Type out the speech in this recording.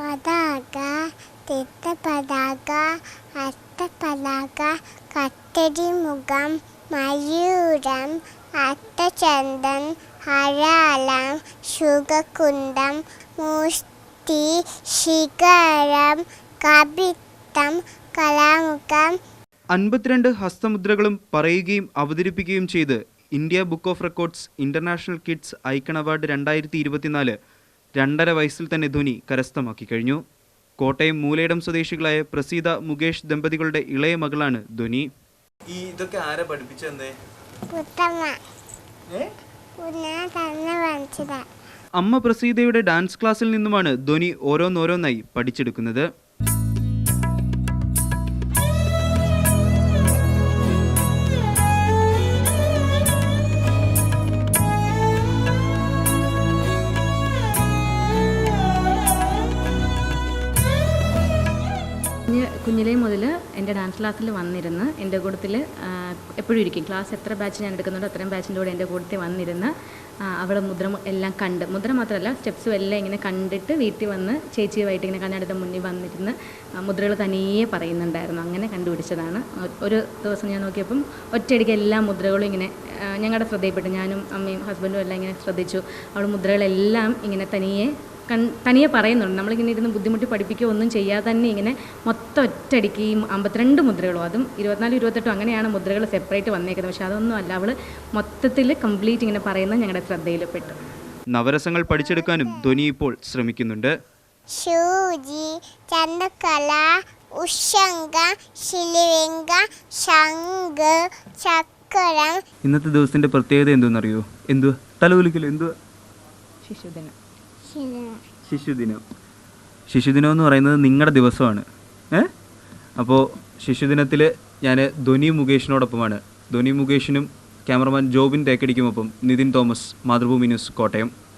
പതാക തിത്ത പതാക അത്ത പതാക കത്തരി മുഖം മയൂരം അത്തചന്ദൻ ഹരാളം ശുഖകുന്തം മുഷ്ടി ശിഖരം കപിത്തം കലാമുഖം. അൻപത്തിരണ്ട് ഹസ്തമുദ്രകളും പറയുകയും അവതരിപ്പിക്കുകയും ചെയ്ത് India book of records international kids icon award രണ്ടായിരത്തി ഇരുപത്തിനാല് രണ്ടര വയസ്സിൽ തന്നെ ധ്വനി കരസ്ഥമാക്കി കഴിഞ്ഞു. കോട്ടയം മൂലയിടം സ്വദേശികളായ പ്രസീത മുകേഷ് ദമ്പതികളുടെ ഇളയ മകളാണ് ധ്വനി ഈ ഇതൊക്കെ ആരാ പഠിപ്പിച്ചെന്നേ? അമ്മ പ്രസീതയുടെ ഡാൻസ് ക്ലാസ്സിൽ നിന്നുമാണ് ധ്വനി ഓരോന്നോരോന്നായി പഠിച്ചെടുക്കുന്നത്. കുഞ്ഞിലേ മുതൽ എന്റെ ഡാൻസ് ക്ലാസ്സിൽ വന്നിരുന്ന് എന്റെ കൂട്ടത്തിൽ എപ്പോഴും ഇരിക്കും. ക്ലാസ് എത്ര ബാച്ച് ഞാൻ എടുക്കുന്നുണ്ടോ അത്രയും ബാച്ചിന്റെ കൂടെ എന്റെ കൂട്ടത്തിൽ വന്നിരുന്ന് അവൾ മുദ്ര എല്ലാം കണ്ട് മുദ്ര മാത്രമല്ല സ്റ്റെപ്സും എല്ലാം ഇങ്ങനെ കണ്ടിട്ട് വീട്ടിൽ വന്ന് ചേച്ചിയുമായിട്ട് ഇങ്ങനെ കണ്ണടയുടെ മുന്നിൽ വന്നിരുന്ന് മുദ്രകൾ തനിയെ പറയുന്നുണ്ടായിരുന്നു. അങ്ങനെ കണ്ടുപിടിച്ചതാണ്. ഒരു ദിവസം ഞാൻ നോക്കിയപ്പം ഒറ്റയടിക്ക് എല്ലാ മുദ്രകളും ഇങ്ങനെ ഞങ്ങളുടെ ശ്രദ്ധയിൽപ്പെട്ടു. ഞാനും അമ്മയും ഹസ്ബൻഡും എല്ലാം ഇങ്ങനെ ശ്രദ്ധിച്ചു. അവൾ മുദ്രകളെല്ലാം ഇങ്ങനെ തനിയെ കൺ തനിയെ പറയുന്നുണ്ട് നമ്മളിങ്ങനെ ഇരുന്ന് ബുദ്ധിമുട്ടി പഠിപ്പിക്കുകയോ ഒന്നും ചെയ്യാതെ തന്നെ ഇങ്ങനെ മൊത്തം ഒറ്റയടിക്ക് ഈ അമ്പത്തിരണ്ട് മുദ്രകളും അതും ഇരുപത്തിനാല് ഇരുപത്തെട്ടും അങ്ങനെയാണ് മുദ്രകൾ സെപ്പറേറ്റ് വന്നേക്കുന്നത്. പക്ഷേ അതൊന്നും അല്ല. അവൾ മൊത്തത്തിൽ കംപ്ലീറ്റ് ഇങ്ങനെ പറയുന്നത് ഞങ്ങളുടെ ശ്രദ്ധയിൽപ്പെട്ടു. നവരസങ്ങൾ പഠിച്ചെടുക്കാനും ധ്വനി ഇപ്പോൾ ശ്രമിക്കുന്നുണ്ട്. ചന്ദ്രകല ഉഷങ്ക ശംഖ് ഇന്നത്തെ ദിവസത്തിന്റെ പ്രത്യേകത എന്തെന്നറിയോ എന്തുവാ? തലകുലിക്കലോ എന്തുവാ? ശിശുദിനം. ശിശുദിനം. ശിശുദിനം എന്ന് പറയുന്നത് നിങ്ങളുടെ ദിവസമാണ്. ഏ? അപ്പോൾ ശിശുദിനത്തിൽ ഞാൻ ധ്വനി മുകേഷിനോടൊപ്പമാണ്. ധ്വനി മുകേഷിനും ക്യാമറമാൻ ജോബിൻ തേക്കടിക്കുമൊപ്പം നിതിൻ തോമസ് മാതൃഭൂമി ന്യൂസ് കോട്ടയം.